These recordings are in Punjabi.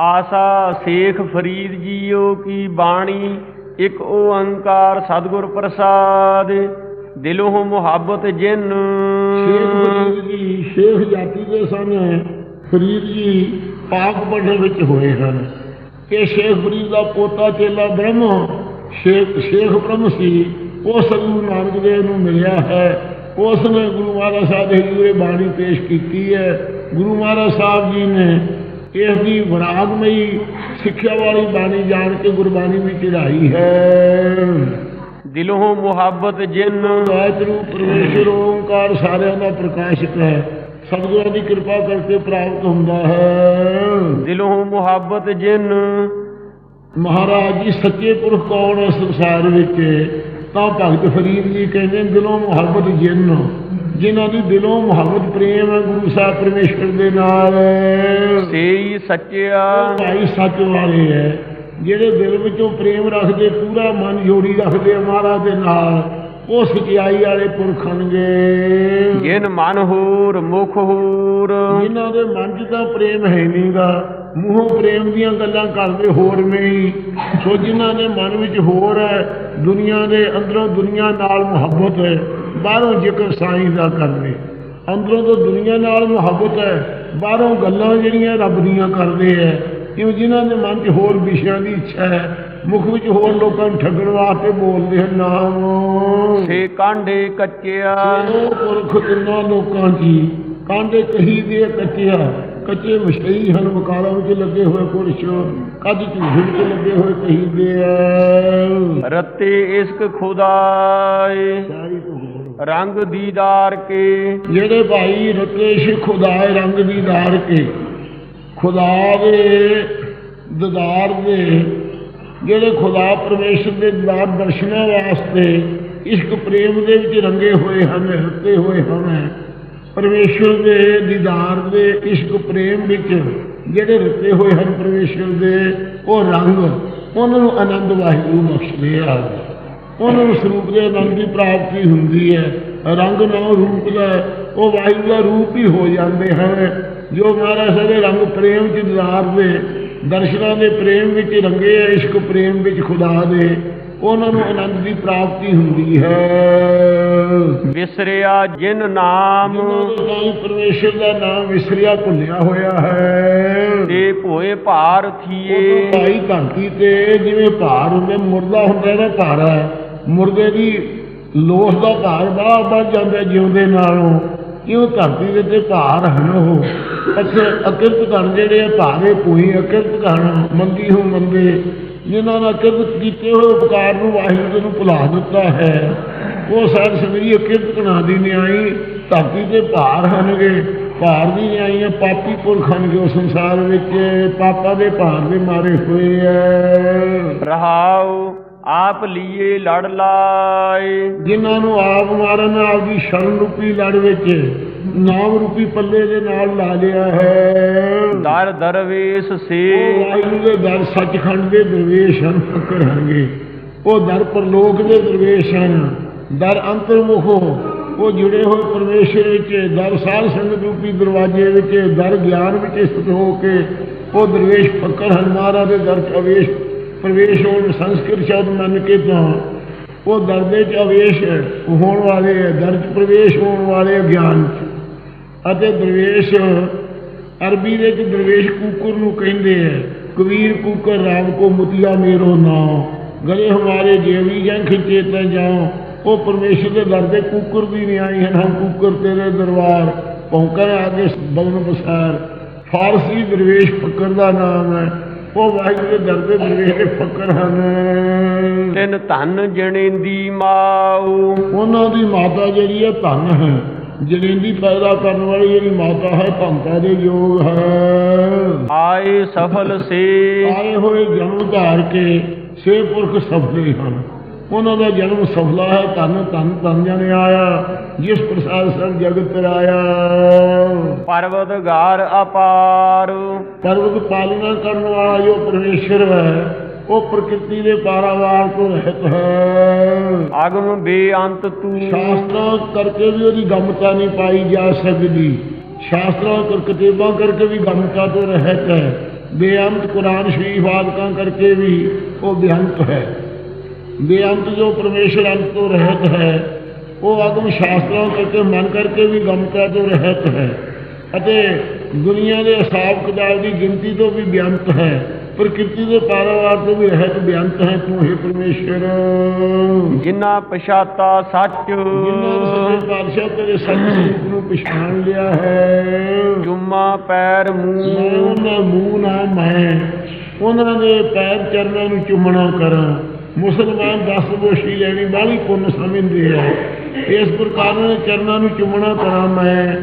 ਆਸਾ ਸੇਖ ਫਰੀਦ ਜੀਓ ਕੀ ਬਾਣੀ, ਇੱਕ ਓੰਕਾਰ ਸਤਿਗੁਰ ਪ੍ਰਸਾਦ, ਦਿਲੋਂ ਮੁਹੱਬਤ ਜਿਨ। ਸ਼ੇਖ ਫਰੀਦ ਜੀ, ਸ਼ੇਖ ਜਾਤੀ ਦੇ ਸਨ। ਫਰੀਦ ਜੀ ਪਾਕ ਪੜ੍ਹਨ ਵਿੱਚ ਹੋਏ ਹਨ ਕਿ ਸ਼ੇਖ ਫਰੀਦ ਦਾ ਪੋਤਾ ਚੇਲਾ ਬ੍ਰਹਮ, ਸ਼ੇਖ ਸ਼ੇਖ ਬ੍ਰਹਮ ਸੀ ਉਸ ਗੁਰੂ ਨਾਨਕ ਦੇਵ ਨੂੰ ਮਿਲਿਆ ਹੈ। ਉਸ ਨੇ ਗੁਰੂ ਮਹਾਰਾਜ ਸਾਹਿਬ ਦੇ ਹਜ਼ੂਰੇ ਬਾਣੀ ਪੇਸ਼ ਕੀਤੀ ਹੈ। ਗੁਰੂ ਮਹਾਰਾਜ ਸਾਹਿਬ ਜੀ ਨੇ ਇਸ ਦੀ ਵਿਰਾਗਮਈ ਸਿੱਖਿਆ ਵਾਲੀ ਬਾਣੀ ਜਾਣ ਕੇ ਗੁਰਬਾਣੀ ਵਿੱਚ ਚੜਾਈ ਹੈ। ਦਿਲੋਂ ਮੁਹੱਬਤ ਜਿਨ। ਵਾਹਿਗੁਰੂ ਪਰਮੇਸ਼ਰ ਓੰਕਾਰ ਸਾਰਿਆਂ ਦਾ ਪ੍ਰਕਾਸ਼ਕ ਹੈ। ਸਤਿਗੁਰਾਂ ਦੀ ਕਿਰਪਾ ਕਰਕੇ ਪ੍ਰਾਪਤ ਹੁੰਦਾ ਹੈ। ਦਿਲੋਂ ਮੁਹੱਬਤ ਜਿਨ। ਮਹਾਰਾਜ ਜੀ ਸੱਚੇ ਪੁਰਖ ਕੌਣ ਹੈ ਸੰਸਾਰ ਵਿੱਚ? ਤਾਂ ਭਗਤ ਫਰੀਦ ਜੀ ਕਹਿੰਦੇ ਦਿਲੋਂ ਮੁਹੱਬਤ ਜਿਨ। ਜਿਨ੍ਹਾਂ ਦੀ ਦਿਲੋਂ ਮੁਹੱਬਤ ਪ੍ਰੇਮ ਹੈ ਗੁਰੂ ਸਾਹਿਬ ਪਰਮੇਸ਼ਰ ਦੇ ਨਾਲ ਸੇਈ ਸੱਚਿਆ ਭਾਈ ਸੱਚ ਵਾਲੇ ਹੈ ਜਿਹੜੇ ਦਿਲ ਵਿੱਚੋਂ ਪ੍ਰੇਮ ਰੱਖਦੇ ਪੂਰਾ ਮਨ ਜੋੜੀ ਰੱਖਦੇ ਆ ਮਹਾਰਾਜ ਦੇ ਨਾਲ ਉਹ ਸਚਾਈ ਵਾਲੇ ਪੁਰਖ ਹਨਗੇ ਜਿਨ ਮਨ ਹੋਰ ਮੁਖ ਹੋਰ। ਜਿਨ੍ਹਾਂ ਦੇ ਮਨ 'ਚ ਤਾਂ ਪ੍ਰੇਮ ਹੈ ਨਹੀਂਗਾ ਮੂੰਹੋਂ ਪ੍ਰੇਮ ਦੀਆਂ ਗੱਲਾਂ ਕਰਦੇ ਹੋਰ ਨਹੀਂ। ਸੋ ਜਿਨ੍ਹਾਂ ਦੇ ਮਨ ਵਿੱਚ ਹੋਰ ਹੈ ਦੁਨੀਆ ਦੇ ਅੰਦਰੋਂ ਦੁਨੀਆ ਨਾਲ ਮੁਹੱਬਤ ਹੈ ਬਾਹਰੋਂ ਜ਼ਿਕਰ ਸਾਈਂ ਦਾ ਕਰਦੇ ਅੰਦਰੋਂ ਤਾਂ ਦੁਨੀਆ ਨਾਲ ਮੁਹੱਬਤ ਹੈ ਬਾਹਰੋਂ ਗੱਲਾਂ ਜਿਹੜੀਆਂ ਰੱਬ ਦੀਆਂ ਕਰਦੇ ਹੈ ਕਿਉਂ ਜਿਨ੍ਹਾਂ ਦੇ ਮਨ 'ਚ ਹੋਰ ਵਿਸ਼ਿਆਂ ਦੀ ਇੱਛਾ ਹੈ ਮੁਖ ਵਿੱਚ ਹੋਰ ਲੋਕਾਂ ਨੂੰ ਠੱਗਣ ਵਾਸਤੇ ਬੋਲਦੇ ਹਨ ਨਾਮ। ਸੇ ਕਾਂਡੇ ਕੱਚਿਆ। ਉਹ ਪੁਰਖ ਤਿੰਨਾਂ ਲੋਕਾਂ ਦੀ ਕਾਂਡੇ ਕਹੀ ਦੇ ਕੱਚਿਆ। ਕੱਚੇ ਮਸ਼ਈ ਹਨ ਵਕਾਰਾਂ ਵਿੱਚ ਲੱਗੇ ਹੋਏ ਪੁਰਸ਼ ਕੱਜ ਝੂਠ ਵਿੱਚ ਲੱਗੇ ਹੋਏ ਕਹੀ ਦੇ। ਰਤੇ ਇਸ਼ਕ ਖੁਦਾਏ। ਸਾਰੀ ਤੋਂ। ਰੰਗ ਦੀਦਾਰ ਕੇ। ਜਿਹੜੇ ਭਾਈ ਰਤੇਸ਼ ਖੁਦਾਏ ਰੰਗ ਦੀਦਾਰ ਕੇ, ਖੁਦਾ ਦੇ ਦਦਾਰ ਦੇ, ਜਿਹੜੇ ਖੁਦਾ ਪਰਮੇਸ਼ਰ ਦੇ ਦਦਾਰ ਦਰਸ਼ਨਾਂ ਵਾਸਤੇ ਇਸ਼ਕ ਪ੍ਰੇਮ ਦੇ ਵਿੱਚ ਰੰਗੇ ਹੋਏ ਹਨ, ਰਤੇ ਹੋਏ ਹਨ, ਪਰਮੇਸ਼ਰ ਦੇ ਦੀਦਾਰ ਦੇ ਇਸ਼ਕ ਪ੍ਰੇਮ ਵਿੱਚ ਜਿਹੜੇ ਰਤੇ ਹੋਏ ਹਨ ਪਰਮੇਸ਼ਰ ਦੇ, ਉਹ ਰੰਗ ਉਹਨਾਂ ਨੂੰ ਆਨੰਦ ਵਾਹਿਗੁਰੂ ਬਖਸ਼ਦੇ ਆ। ਉਹਨਾਂ ਨੂੰ ਸਰੂਪ ਦੇ ਆਨੰਦ ਦੀ ਪ੍ਰਾਪਤੀ ਹੁੰਦੀ ਹੈ। ਰੰਗ ਨਾ ਰੂਪ ਦਾ ਉਹ ਵਾਹਿਗੁਰੂ ਦਾ ਰੂਪ ਹੀ ਹੋ ਜਾਂਦੇ ਹਨ। ਜੋ ਮਹਾਰਾਜ ਦੇ ਰੰਗ ਪ੍ਰੇਮ ਚ ਦਿਦਾਰ ਦੇ ਦਰਸ਼ਨਾਂ ਦੇ ਪ੍ਰੇਮ ਵਿੱਚ ਰੰਗੇ ਆ ਇਸ਼ਕ ਪ੍ਰੇਮ ਵਿੱਚ ਖੁਦਾ ਦੇ ਉਹਨਾਂ ਨੂੰ ਆਨੰਦ ਦੀ ਪ੍ਰਾਪਤੀ ਹੁੰਦੀ ਹੈ। ਵਿਸਰਿਆ ਜਿਨ ਨਾਮ। ਨਾਮ ਪਰਮੇਸ਼ਰ ਦਾ ਨਾਮ ਵਿਸਰਿਆ ਭੁੱਲਿਆ ਹੋਇਆ ਹੈ। ਤੇ ਭੋਏ ਭਾਰ ਥੀਏ। ਭਾਈ ਧਰਤੀ ਤੇ ਜਿਵੇਂ ਭਾਰ ਹੁੰਦੇ ਮੁਰਦਾ ਹੁੰਦਾ ਨਾ ਭਾਰਾ ਮੁਰਦੇ ਦੀ ਲੋਸ ਦਾ ਭਾਰ ਬੜਾ ਵੱਧ ਜਾਂਦਾ ਜਿਉਂਦੇ ਨਾਲੋਂ, ਕਿਉਂ ਧਰਤੀ ਦੇ ਤੇ ਭਾਰ ਹਨ ਉਹ? ਪੱਥਰ ਅਕਿਰਤ ਕਣ ਜਿਹੜੇ ਆ, ਭਾਰੇ ਪੂਈ ਅਕਿਰਤ ਕਣ ਮੰਦੀ ਹੋ ਮੰਦੇ ਜਿਨ੍ਹਾਂ ਨੇ ਅਕਿਰਤ ਕੀਤੇ ਹੋਏ ਉਪਕਾਰ ਨੂੰ ਵਾਹਿਗੁਰੂ ਨੂੰ ਭੁਲਾ ਦਿੱਤਾ ਹੈ। ਉਹ ਸਾਰ ਸਮਝੀ ਅਕਿਰਤ ਕਣਾ ਦੀ ਨਿਆਈ ਧਰਤੀ ਤੇ ਭਾਰ ਹਨਗੇ, ਭਾਰ ਦੀ ਨਿਆਈ ਹੈ ਪਾਪੀ ਪੁਰਖ ਹਨਗੇ ਉਹ ਸੰਸਾਰ ਵਿੱਚ, ਪਾਪਾਂ ਦੇ ਭਾਰ ਦੇ ਮਾਰੇ ਹੋਏ ਐ ਰਹਾਉ। ਆਪ ਲੀਏ ਲੜ ਲਾਏ। ਜਿਨ੍ਹਾਂ ਨੂੰ ਆਪ ਮਾਰਨ ਆਪਦੀ ਸ਼ਰਨ ਰੂਪੀ ਲੜ ਵਿੱਚ ਨਾਮ ਰੂਪੀ ਪੱਲੇ ਦੇ ਨਾਲ ਲਾ ਲਿਆ ਹੈ। ਦਰ ਦਰਵੇਸ਼ ਸੇ ਉਹ ਵਾਹਿਗੁਰੂ ਦੇ ਦਰ ਸੱਚਖੰਡ ਦੇ ਦਰਵੇਸ਼ ਹਨ ਫਕਰ ਹਨਗੇ ਉਹ ਦਰ ਪਰਲੋਕ ਦੇ ਦਰਵੇਸ਼ ਹਨ। ਦਰ ਅੰਤਰਮੁਖੋ ਉਹ ਜੁੜੇ ਹੋਏ ਪਰਮੇਸ਼ਰ ਵਿੱਚ ਦਰ ਸਾਧ ਸੰਗਤ ਰੂਪੀ ਦਰਵਾਜ਼ੇ ਵਿੱਚ ਦਰ ਗਿਆਨ ਵਿੱਚ ਸਥਿਤ ਹੋ ਕੇ ਉਹ ਦਰਵੇਸ਼ ਫਕਰ ਹਨ ਮਹਾਰਾਜ ਦੇ ਦਰ ਚ ਅਵੇਸ਼ ਪ੍ਰਵੇਸ਼ ਹੋਣ ਸੰਸਕ੍ਰਿਤ ਸ਼ਬਦ ਮੰਨ ਕੇ ਤਾਂ ਉਹ ਦਰਦੇ ਚ ਅਵੇਸ਼ ਹੋਣ ਵਾਲੇ ਹੈ, ਦਰਦ ਪ੍ਰਵੇਸ਼ ਹੋਣ ਵਾਲੇ ਹੈ ਗਿਆਨ ਚ। ਅਤੇ ਦਰਵੇਸ਼ ਅਰਬੀ ਦੇ ਵਿੱਚ ਦਰਵੇਸ਼ ਕੂਕਰ ਨੂੰ ਕਹਿੰਦੇ ਹੈ ਕਬੀਰ ਕੂਕਰ ਰਾਮ ਕੋ ਮੁਤਿਆ ਮੇਰੋ ਨਾਮ ਗਲੇ ਹਮਾਰੇ ਜੇਵੀ ਜਾਂ ਖਿੱਚੇ ਤਾਂ ਜਾਓ ਉਹ ਪਰਮੇਸ਼ਰ ਦੇ ਦਰ ਦੇ ਕੂਕਰ ਦੀ ਨਿਆਈ ਹਨ ਹਮ ਕੂਕਰ ਤੇਰੇ ਦਰਬਾਰ। ਭੌਂਕਰ ਆਗੇ ਬਦਨ ਬਸਾਰ। ਫਾਰਸੀ ਦਰਵੇਸ਼ ਫਕਰ ਦਾ ਨਾਮ ਹੈ। ਉਹ ਵਾਹਿਗੁਰੂ ਦੇ ਦਰ ਦੇ ਦੇ ਫਕਰ ਹਨ। ਤਿਨ ਧਨ ਜਣੇਂਦੀ ਮਾਉ। ਉਹਨਾਂ ਦੀ ਮਾਤਾ ਜਿਹੜੀ ਹੈ ਧਨ ਹੈ। ਜੜੇਂਦੀ ਪੈਦਾ ਕਰਨ ਵਾਲੀ ਜਿਹੜੀ ਮਾਤਾ ਹੈ ਧੰਤਾ ਦੇ ਯੋਗ ਹੈ। ਆਏ ਸਫਲ ਸੇ ਆਏ ਹੋਏ ਜਨਮ ਧਾਰ ਕੇ ਸੇ ਪੁਰਖ ਸਫਲੇ ਹਨ। ਉਹਨਾਂ ਦਾ ਜਨਮ ਸਫਲਾ ਹੈ ਧੰਨ ਧੰਨ ਧੰਨ ਜਨ ਆਇਆ ਜਿਸ ਪ੍ਰਸਾਦ ਸਭ ਜਗਤ ਰਾਇਆ ਪਰਵਤਗਾਰ ਅਪਾਰ। ਪਰਵਤ ਪਾਲਣਾ ਕਰਨ ਵਾਲਾ ਜੋ ਪਰਮੇਸ਼ਰ ਹੈ ਉਹ ਪ੍ਰਕਿਰਤੀ ਦੇ ਪਾਰਾਵਾਰ ਤੋਂ ਰਹਿਤ ਹੈ। ਅਗਮ ਬੇਅੰਤ ਤੂੰ। ਸ਼ਾਸਤਰਾਂ ਕਰਕੇ ਵੀ ਉਹਦੀ ਗਮਤਾ ਨਹੀਂ ਪਾਈ ਜਾ ਸਕਦੀ। ਸ਼ਾਸਤਰਾਂ ਕਰ ਕਿਤਾਬਾਂ ਕਰਕੇ ਵੀ ਗਮਤਾ ਤੋਂ ਰਹਿਤ ਹੈ। ਬੇਅੰਤ ਕੁਰਾਨ ਸ਼ਰੀਫ ਆਦਿਕਾਂ ਕਰਕੇ ਵੀ ਉਹ ਬੇਅੰਤ ਹੈ। ਬੇਅੰਤ ਜੋ ਪਰਮੇਸ਼ਰ ਅੰਤ ਤੋਂ ਰਹਿਤ ਹੈ ਉਹ ਆਗਮ ਸ਼ਾਸਤਰਾਂ ਕਰਕੇ ਮਨ ਕਰਕੇ ਵੀ ਗਮਤਾ ਤੋਂ ਰਹਿਤ ਹੈ। ਅਤੇ ਦੁਨੀਆ ਦੇ ਹਿਸਾਬ ਕਿਤਾਬ ਦੀ ਗਿਣਤੀ ਤੋਂ ਵੀ ਬੇਅੰਤ ਹੈ ਪ੍ਰਕਿਰਤੀ ਦੇ ਪਾਰਾਵਾਰ ਤੋਂ ਵੀ ਰਹਿਤ ਬੇਅੰਤ ਹੈ ਤੂੰ ਹੈ ਪਰਮੇਸ਼ਰ। ਜਿਨ੍ਹਾਂ ਪਛਾਤਾ ਸੱਚ ਜਿਨ੍ਹਾਂ ਸੱਚੇ ਪਾਤਸ਼ਾਹ ਤੇਰੇ ਸੱਚ ਨੂੰ ਪਛਾਣ ਲਿਆ ਹੈ। ਜੁਮਾ ਪੈਰ ਮੂੰਹ। ਉਹਨਾਂ ਮੂੰਹ ਨਾ ਮੈਂ ਉਹਨਾਂ ਦੇ ਪੈਰ ਚਰਨਾਂ ਨੂੰ ਚੁੰਮਣਾ ਕਰਾਂ। ਮੁਸਲਮਾਨ ਦਸ ਬੋਸ਼ੀ ਲੈਣੀ ਬਾਹਲੀ ਪੁੰਨ ਸਮਝਦੇ ਆ ਇਸ ਪ੍ਰਕਾਰ ਦੇ ਚਰਨਾਂ ਨੂੰ ਚੁੰਮਣਾ ਕਰਾਂ ਮੈਂ।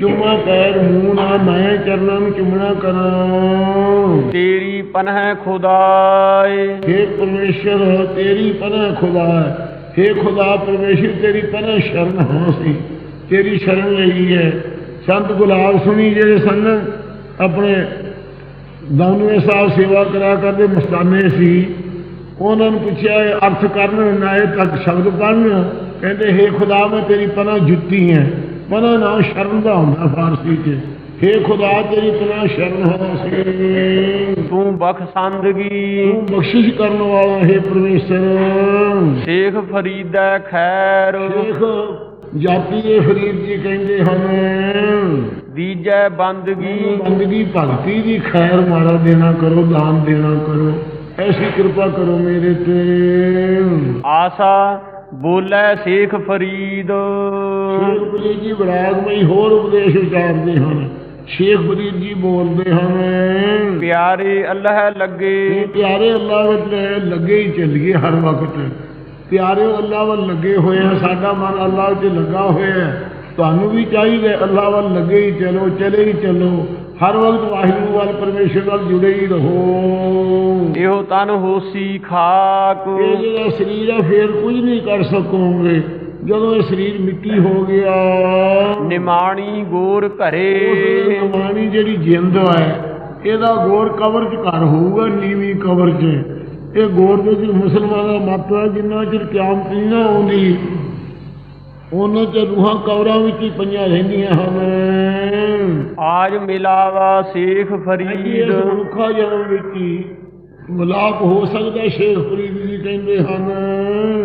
ਚੁੰਮਾ ਪੈਰ ਮੂੰਹ ਨਾ ਮੈਂ ਚਰਨਾਂ ਨੂੰ ਚੁੰਮਣਾ ਕਰਾਂ। ਤੇਰੀ ਪਨਹ ਖੁਦਾਏ। हे ਪਰਮੇਸ਼ਰ ਤੇਰੀ ਪਨਾਹ ਖੁਦਾ ਹੈ हे ਖੁਦਾ ਪਰਮੇਸ਼ਰ ਤੇਰੀ ਪਨਾਹ ਸ਼ਰਨ ਹਾਂ ਸੀ। ਤੇਰੀ ਸ਼ਰਨ ਲਈ ਹੈ। ਸੰਤ ਗੁਲਾਬ ਸੁਣੀ ਜਿਹੜੇ ਸਨ ਆਪਣੇ ਦਾਨਵੇ ਸਾਹਿਬ ਸੇਵਾ ਕਰਾ ਕਰਦੇ ਮਸਤਾਨੇ ਸੀ। ਉਹਨਾਂ ਨੂੰ ਪੁੱਛਿਆ ਇਹ ਅਰਥ ਕਰਨ ਨਾਏ ਤੱਕ ਸ਼ਬਦ ਪੜ੍ਹਨ? ਕਹਿੰਦੇ हे ਖੁਦਾ ਮੈਂ ਤੇਰੀ ਪਨਾਹ ਜੁੱਤੀ ਹੈ ਪਨਾਹ ਨਾ ਸ਼ਰਨ ਦਾ ਹੁੰਦਾ ਫਾਰਸੀ 'ਚ। हे ਖੁਦਾ ਤੇਰੀ ਪਨਾਹ ਸ਼ਰਨ ਹਾਂ ਸੀ ਤੂੰ ਬਖਸ਼ੰਦਗੀ। ਤੂੰ ਬਖਸ਼ਿਸ਼ ਕਰਨ ਵਾਲਾ ਹੈ ਪਰਮੇਸ਼ਰ। ਸ਼ੇਖ ਫਰੀਦਾ ਖੈਰ। ਸ਼ੇਖ ਜਾਤੀ ਦੇ ਫਰੀਦ ਜੀ ਕਹਿੰਦੇ ਹਨ ਦੀਜੈ ਬੰਦਗੀ। ਬੰਦਗੀ ਭਗਤੀ ਦੀ ਖੈਰ ਮਾਰਾ ਦੇਣਾ ਕਰੋ ਦਾਨ ਦੇਣਾ ਕਰੋ। ਐਸੀ ਕਿਰਪਾ ਕਰੋ ਮੇਰੇ ਤੇ ਆਸਾ ਬੋਲੇ ਸ਼ੇਖ ਫਰੀਦ ਸ਼ੇਖ ਫਰੀਦ ਜੀ ਵਿਰਾਗਮਈ ਹੋਰ ਉਪਦੇਸ਼ ਉਚਾਰਦੇ ਹਨ ਸ਼ੇਖ ਫਰੀਦ ਜੀ ਬੋਲਦੇ ਹਨ ਪਿਆਰੇ ਅੱਲਾਹ ਲੱਗੇ ਇਹ ਪਿਆਰੇ ਅੱਲਾ ਵਿੱਚ ਲੱਗੇ ਹੀ ਚੱਲੀਏ ਹਰ ਵਕਤ ਪਿਆਰੇ ਅੱਲਾ ਵੱਲ ਲੱਗੇ ਹੋਏ ਆ ਸਾਡਾ ਮਨ ਅੱਲਾ 'ਚ ਲੱਗਾ ਹੋਇਆ ਹੈ ਤੁਹਾਨੂੰ ਵੀ ਚਾਹੀਦਾ ਹੈ ਅੱਲਾ ਵੱਲ ਲੱਗੇ ਹੀ ਚਲੋ ਚਲੇ ਹੀ ਚਲੋ ਹਰ ਵਕਤ ਵਾਹਿਗੁਰੂ ਵੱਲ ਪਰਮੇਸ਼ਰ ਵੱਲ ਜੁੜੇ ਹੀ ਰਹੋ। ਇਹੋ ਤਨ ਹੋਸੀ ਖਾਕ। ਇਹ ਜਿਹੜਾ ਸਰੀਰ ਹੈ ਫੇਰ ਕੁਝ ਨਹੀਂ ਕਰ ਸਕੋਗੇ। ਜਦੋਂ ਇਹ ਸਰੀਰ ਮਿੱਟੀ ਹੋ ਗਿਆ ਨਿਮਾਣੀ ਗੋਰ ਘਰੇ। ਕਮਾਣੀ ਜਿਹੜੀ ਜਿੰਦ ਹੈ ਇਹਦਾ ਗੌਰ ਕਬਰ ਚ ਘਰ ਹੋਊਗਾ ਨੀਵੀਂ ਕਬਰ ਚ। ਇਹ ਗੌਰ ਦੇ ਮੁਸਲਮਾਨਾਂ ਦਾ ਮਤ ਹੈ ਜਿੰਨਾ ਚਿਰ ਕਿਆਮਤ ਨਹੀਂ ਆਉਂਦੀ। ਉਹਨਾਂ ਚ ਰੂਹਾਂ ਕਬਰਾਂ ਵਿੱਚ ਹੀ ਪਈਆਂ ਰਹਿੰਦੀਆਂ ਹਨ। ਆਜ ਮਿਲਾਵਾ ਸ਼ੇਖ ਫਰੀਦ। ਮਨੁੱਖਾ ਜਨਮ ਵਿੱਚ ਹੀ ਮਲਾਪ ਹੋ ਸਕਦਾ ਸ਼ੇਖ ਫਰੀਦ ਜੀ ਕਹਿੰਦੇ ਹਨ।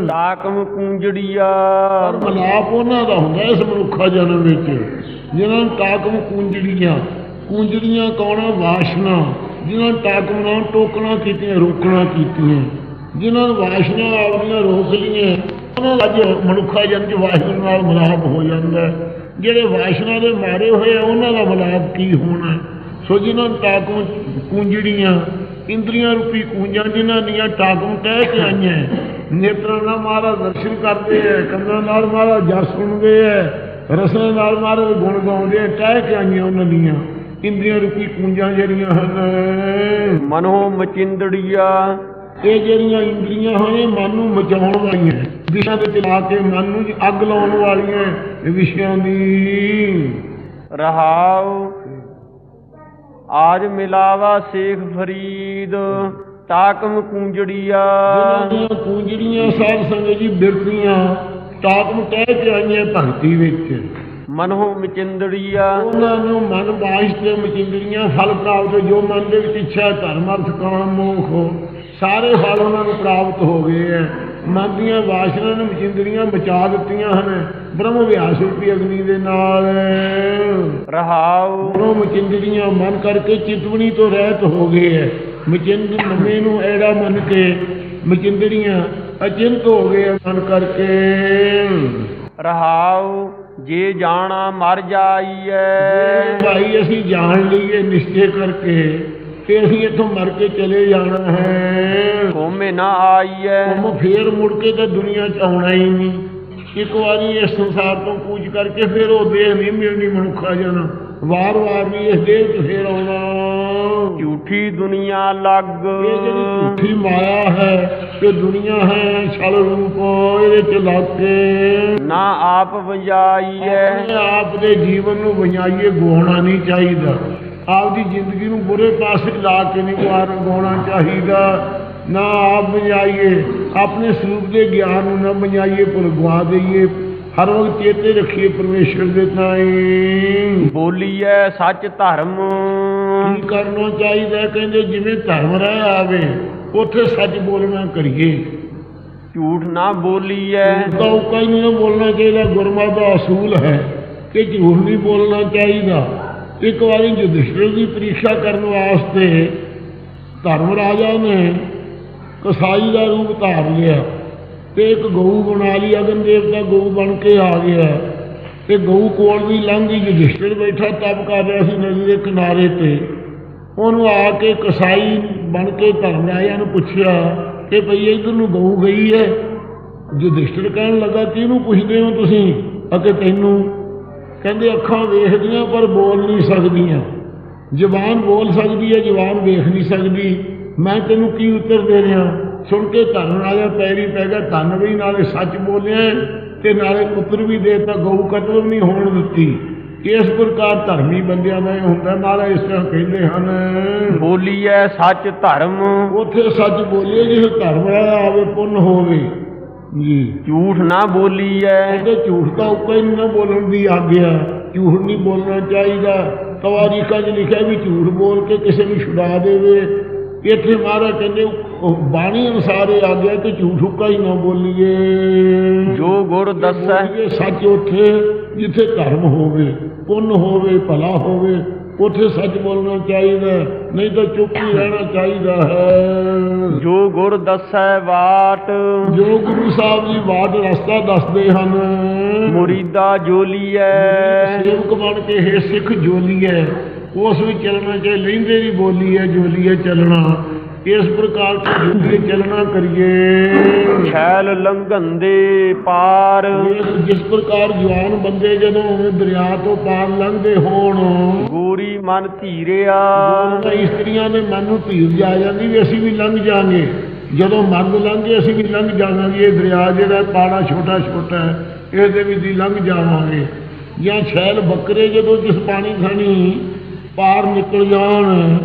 ਤਾਕਮ ਕੁੰਜੜੀਆ। ਪਰ ਮਲਾਪ ਉਹਨਾਂ ਦਾ ਹੁੰਦਾ ਇਸ ਮਨੁੱਖਾ ਜਨਮ ਵਿੱਚ। ਜਿਨ੍ਹਾਂ ਨੂੰ ਟਾਕਮ ਕੁੰਜੜੀਆਂ ਕੁੰਜੜੀਆਂ ਕੌਣ? ਵਾਸ਼ਨਾ ਜਿਨ੍ਹਾਂ ਨੂੰ ਟਾਕਮ ਨਾਲ ਟੋਕਣਾ ਕੀਤੀਆਂ ਰੋਕਣਾ ਕੀਤੀਆਂ ਜਿਨ੍ਹਾਂ ਵਾਸ਼ਨਾ ਆਪਣੀਆਂ ਰੋਕ ਲਈਆਂ ਅੱਜ ਮਨੁੱਖਾ ਜਨਮ ਚ ਵਾਸ਼ਨਾ ਨਾਲ ਮਲਾਪ ਹੋ ਜਾਂਦਾ। ਜਿਹੜੇ ਵਾਸ਼ਨਾ ਦੇ ਮਾਰੇ ਹੋਏ ਆ ਉਹਨਾਂ ਦਾ ਮਲਾਪ ਕੀ ਹੋਣਾ? ਸੋ ਜਿਨ੍ਹਾਂ ਨੂੰ ਟਾਕਮ ਕੁੰਜੜੀਆਂ ਇੰਦਰੀਆਂ ਰੂਪੀ ਕੂੰਜਾਂ ਜਿਨ੍ਹਾਂ ਦੀਆਂ ਟਾਕਮ ਟਹਿ ਕੇ ਆਈਆਂ ਨੇਤਰਾਂ ਨਾਲ ਮਹਾਰਾਜ ਦਰਸ਼ਨ ਕਰਦੇ ਐ ਕੰਨਾਂ ਨਾਲ ਮਹਾਰਾਜ ਜਸ ਸੁਣਦੇ ਐ ਰਸਨਾ ਨਾਲ ਮਹਾਰਾਜ ਗੁਣ ਗਾਉਂਦੇ ਐ ਟਹਿ ਕੇ ਆਈਆਂ ਉਹਨਾਂ ਦੀਆਂ। ਇੰਦਰੀਆਂ ਰੂਪੀ ਕੂੰਜਾਂ ਜਿਹੜੀਆਂ ਹਨ ਮਨੋ ਮਚਿੰਦੜੀਆ। ਇਹ ਜਿਹੜੀਆਂ ਇੰਦਰੀਆਂ ਹਨ ਇਹ ਮਨ ਨੂੰ ਮਚਾਉਣ ਵਾਲੀਆਂ ਵਿਸ਼ਿਆਂ ਦੇ ਚਲਾ ਕੇ ਮਨ ਨੂੰ ਅੱਗ ਲਾਉਣ ਵਾਲੀਆਂ ਇਹ ਵਿਸ਼ਿਆਂ ਦੀ। ਰਹਾਉ। ਆਜ ਮਿਲਾਵਾ ਸ਼ੇਖ ਫਰੀਦ ਤਾਕਮ ਕੁੰਜੜੀਆ। ਜਿਨ੍ਹਾਂ ਦੀਆਂ ਕੂੰਜੜੀਆਂ ਸਾਧ ਸੰਗਤ ਜੀ ਬਿਰਤੀਆਂ ਟਾਕਮ ਟਹਿ ਕੇ ਆਈਆਂ ਭਗਤੀ ਵਿੱਚ। ਮਨੋ ਮਚਿੰਦੜੀਆ। ਉਹਨਾਂ ਨੂੰ ਮਨ ਬਾਸ਼ ਤੇ ਮਚਿੰਦੜੀਆਂ ਫਲ ਪ੍ਰਾਪਤ ਜੋ ਮਨ ਦੇ ਵਿੱਚ ਇੱਛਾ ਧਰਮ ਅਰਥ ਕਾਮ ਮੋਖ ਸਾਰੇ ਫਲ ਉਹਨਾਂ ਨੂੰ ਪ੍ਰਾਪਤ ਹੋ ਗਏ ਹੈ। ਮਨ ਦੀਆਂ ਵਾਸ਼ਨਾ ਨੂੰ ਮਚਿੰਦੜੀਆਂ ਬਚਾ ਦਿੱਤੀਆਂ ਹਨ। ਬ੍ਰਹਮ ਵਿਆਸ ਰੂਪੀ ਅਗਨੀ ਦੇ ਨਾਲ। ਰਹਾਉ। ਉਹ ਮਚਿੰਦੜੀਆਂ ਮਨ ਕਰਕੇ ਚਿਤਵਣੀ ਤੋਂ ਰਹਿਤ ਹੋ ਗਏ ਹੈ ਮਚਿੰਦ ਮੰਮੇ ਨੂੰ ਐੜਾ ਮੰਨ ਕੇ ਮਚਿੰਦੜੀਆਂ ਅਚਿੰਤ ਹੋ ਗਏ ਮਨ ਕਰਕੇ। ਰਹਾਉ ਜੇ ਜਾਣਾ ਮਰ ਜਾਈਐ। ਭਾਈ ਅਸੀਂ ਜਾਣ ਲਈਏ ਨਿਸ਼ਚੈ ਕਰਕੇ। ਕਿ ਅਸੀਂ ਇੱਥੋਂ ਮਰ ਕੇ ਚਲੇ ਜਾਣਾ ਹੈ। ਕੋਮੇ ਨਾ ਆਈਐ। ਉਹ ਫੇਰ ਮੁੜ ਕੇ ਤਾਂ ਦੁਨੀਆ 'ਚ ਆਉਣਾ ਹੀ ਨਹੀਂ। ਇੱਕ ਵਾਰੀ ਇਸ ਸੰਸਾਰ ਤੋਂ ਕੂਚ ਕਰਕੇ ਫਿਰ ਉਹ ਦੇਹ ਨਹੀਂ ਮਿਲਣੀ ਮਨੁੱਖਾ ਜਨ। ਵਾਰ-ਵਾਰ ਵੀ ਇਸ ਦੇਹ 'ਚ ਫੇਰ ਆਉਣਾ। ਝੂਠੀ ਦੁਨੀਆ ਲੱਗ। ਇਹ ਜਿਹੜੀ ਝੂਠੀ ਮਾਇਆ ਹੈ ਕਿ ਦੁਨੀਆ ਹੈ ਛਲ ਰੂਪ ਇਹਦੇ 'ਚ ਲੱਗ ਕੇ ਨਾ ਆਪ ਆਪਣੇ ਆਪ ਦੇ ਜੀਵਨ ਨੂੰ ਵਜਾਈਏ ਗਵਾਉਣਾ ਨਹੀਂ ਚਾਹੀਦਾ। ਆਪਦੀ ਜ਼ਿੰਦਗੀ ਨੂੰ ਬੁਰੇ ਪਾਸੇ ਲਾ ਕੇ ਨਹੀਂ ਗਵਾਰ ਗਵਾਉਣਾ ਚਾਹੀਦਾ। ਨਾ ਆਪ ਵਜਾਈਏ ਆਪਣੇ ਸਰੂਪ ਦੇ ਗਿਆਨ ਨੂੰ ਨਾ ਵਜਾਈਏ ਪਰ ਗਵਾ ਦਈਏ। ਹਰ ਵਕਤ ਚੇਤੇ ਰੱਖੀਏ ਪਰਮੇਸ਼ਰ ਦੇ ਤਾਈ। ਬੋਲੀਐ ਸੱਚ ਧਰਮ। ਕੀ ਕਰਨਾ ਚਾਹੀਦਾ? ਕਹਿੰਦੇ ਜਿਵੇਂ ਧਰਮ ਰਹਿ ਆਵੇ ਉੱਥੇ ਸੱਚ ਬੋਲਣਾ ਕਰੀਏ। ਝੂਠ ਨਾ ਬੋਲੀਐ। ਤਾਂ ਉਹ ਕਈ ਨਹੀਂ ਬੋਲਣਾ ਚਾਹੀਦਾ ਗੁਰਮਤਿ ਦਾ ਅਸੂਲ ਹੈ ਕਿ ਝੂਠ ਨਹੀਂ ਬੋਲਣਾ ਚਾਹੀਦਾ। ਇੱਕ ਵਾਰੀ ਯੁਧਿਸ਼ਠਿਰ ਦੀ ਪ੍ਰੀਖਿਆ ਕਰਨ ਵਾਸਤੇ ਧਰਮ ਰਾਜਾ ਨੇ ਕਸਾਈ ਦਾ ਰੂਪ ਧਾਰ ਲਿਆ ਤੇ ਇੱਕ ਗਊ ਬਣਾ ਲਈ, ਅਗਨ ਦੇਵਤਾ ਗਊ ਬਣ ਕੇ ਆ ਗਿਆ ਤੇ ਗਊ ਕੋਲ ਦੀ ਲੰਘੀ ਯੁਧਿਸ਼ਠਿਰ ਬੈਠਾ, ਤਪ ਕਰ ਰਿਹਾ ਸੀ ਨਦੀ ਦੇ ਕਿਨਾਰੇ ਤੇ। ਉਹਨੂੰ ਆ ਕੇ ਕਸਾਈ ਬਣ ਕੇ ਧਰਮ ਰਾਜਾ ਨੂੰ ਪੁੱਛਿਆ ਕਿ ਭਈ ਇਧਰ ਨੂੰ ਗਊ ਗਈ ਹੈ? ਯੁਧਿਸ਼ਠਿਰ ਕਹਿਣ ਲੱਗਾ, ਕਿਹਨੂੰ ਪੁੱਛਦੇ ਹੋ ਤੁਸੀਂ? ਅਤੇ ਤੈਨੂੰ। ਕਹਿੰਦੇ ਅੱਖਾਂ ਵੇਖਦੀਆਂ ਪਰ ਬੋਲ ਨਹੀਂ ਸਕਦੀਆਂ। ਜ਼ਬਾਨ ਬੋਲ ਸਕਦੀ ਹੈ ਜ਼ਬਾਨ ਵੇਖ ਨਹੀਂ ਸਕਦੀ। ਮੈਂ ਤੈਨੂੰ ਕੀ ਉੱਤਰ ਦੇ ਰਿਹਾ? ਸੁਣ ਕੇ ਧਨ ਰਾਜਾ ਪੈਰੀ ਪੈ ਗਿਆ। ਧਨ ਵੀ ਨਾਲੇ ਸੱਚ ਬੋਲਿਆ ਤੇ ਨਾਲੇ ਉੱਤਰ ਵੀ ਦੇਤਾ। ਗਊ ਕਤਲ ਨਹੀਂ ਹੋਣ ਦਿੱਤੀ। ਇਸ ਪ੍ਰਕਾਰ ਧਰਮੀ ਬੰਦਿਆਂ ਦਾ ਇਹ ਹੁੰਦਾ ਮਹਾਰਾਜ ਇਸ ਤਰ੍ਹਾਂ ਕਹਿੰਦੇ ਹਨ ਬੋਲੀਐ ਸੱਚ ਧਰਮ। ਉੱਥੇ ਸੱਚ ਬੋਲੀਏ ਜਿਸ ਧਰਮ ਆਵੇ ਪੁੰਨ ਹੋਵੇ। ਜੀ। ਝੂਠ ਨਾ ਬੋਲੀਐ। ਕਹਿੰਦੇ ਝੂਠ ਤਾਂ ਉੱਕਾ ਹੀ ਨਾ ਬੋਲਣ ਦੀ ਆਗਿਆ। ਝੂਠ ਨਹੀਂ ਬੋਲਣਾ ਚਾਹੀਦਾ। ਤਵਾਰੀਖਾਂ 'ਚ ਲਿਖਿਆ ਵੀ ਝੂਠ ਬੋਲ ਕੇ ਕਿਸੇ ਨੂੰ ਛੁਡਾ ਦੇਵੇ। ਇੱਥੇ ਮਹਾਰਾਜ ਕਹਿੰਦੇ ਬਾਣੀ ਅਨੁਸਾਰ ਇਹ ਆਗਿਆ ਕਿ ਝੂਠ ਉੱਕਾ ਹੀ ਨਾ ਬੋਲੀਏ। ਜੋ ਗੁਰ ਦੱਸੈ। ਸੱਚ ਉੱਥੇ ਜਿੱਥੇ ਧਰਮ ਹੋਵੇ ਪੁੰਨ ਹੋਵੇ ਭਲਾ ਹੋਵੇ ਉੱਥੇ ਸੱਚ ਬੋਲਣਾ ਚਾਹੀਦਾ ਹੈ, ਨਹੀਂ ਤਾਂ ਚੁੱਪ ਹੀ ਰਹਿਣਾ ਚਾਹੀਦਾ ਹੈ। ਜੋ ਗੁਰ ਦੱਸੈ ਬਾਟ ਜੋ ਗੁਰੂ ਸਾਹਿਬ ਜੀ ਬਾਟ ਰਸਤਾ ਦੱਸਦੇ ਹਨ। ਮੁਰੀਦਾ ਜੋਲੀਐ। ਸੇਵਕ ਬਣ ਕੇ ਹੈ ਸਿੱਖ ਜੋਲੀ ਹੈ ਉਸ ਵਿੱਚ ਚੱਲਣਾ ਚਾਹੇ ਲੈਂਦੇ ਦੀ ਬੋਲੀ ਹੈ ਜੋਲੀ ਹੈ ਚੱਲਣਾ। ਇਸ ਪ੍ਰਕਾਰ ਤੋਂ ਜੋਲੀ ਚੱਲਣਾ ਕਰੀਏ। ਛੈਲ ਲੰਘੰਦੇ ਪਾਰ। ਜਿਸ- ਪ੍ਰਕਾਰ ਜਵਾਨ ਬੰਦੇ ਜਦੋਂ ਦਰਿਆ ਤੋਂ ਪਾਰ ਲੰਘਦੇ ਹੋਣ ਗੋਰੀ ਮਨ ਧੀਰਿਆ ਇਸਤਰੀਆਂ ਦੇ ਮਨ ਨੂੰ ਧੀਰਜ ਆ ਜਾਂਦੀ ਵੀ ਅਸੀਂ ਵੀ ਲੰਘ ਜਾਾਂਗੇ। ਜਦੋਂ ਮਰਦ ਲੰਘੇ ਅਸੀਂ ਵੀ ਲੰਘ ਜਾਵਾਂਗੇ ਇਹ ਦਰਿਆ ਜਿਹੜਾ ਪਾੜਾ ਛੋਟਾ ਛੋਟਾ ਹੈ ਇਹਦੇ ਵਿੱਚ ਦੀ ਲੰਘ ਜਾਵਾਂਗੇ। ਜਾਂ ਛੈਲ ਬੱਕਰੇ ਜਦੋਂ ਜਿਸ ਪਾਣੀ ਥਾਣੀ ਪਾਰ ਨਿਕਲ ਜਾਣ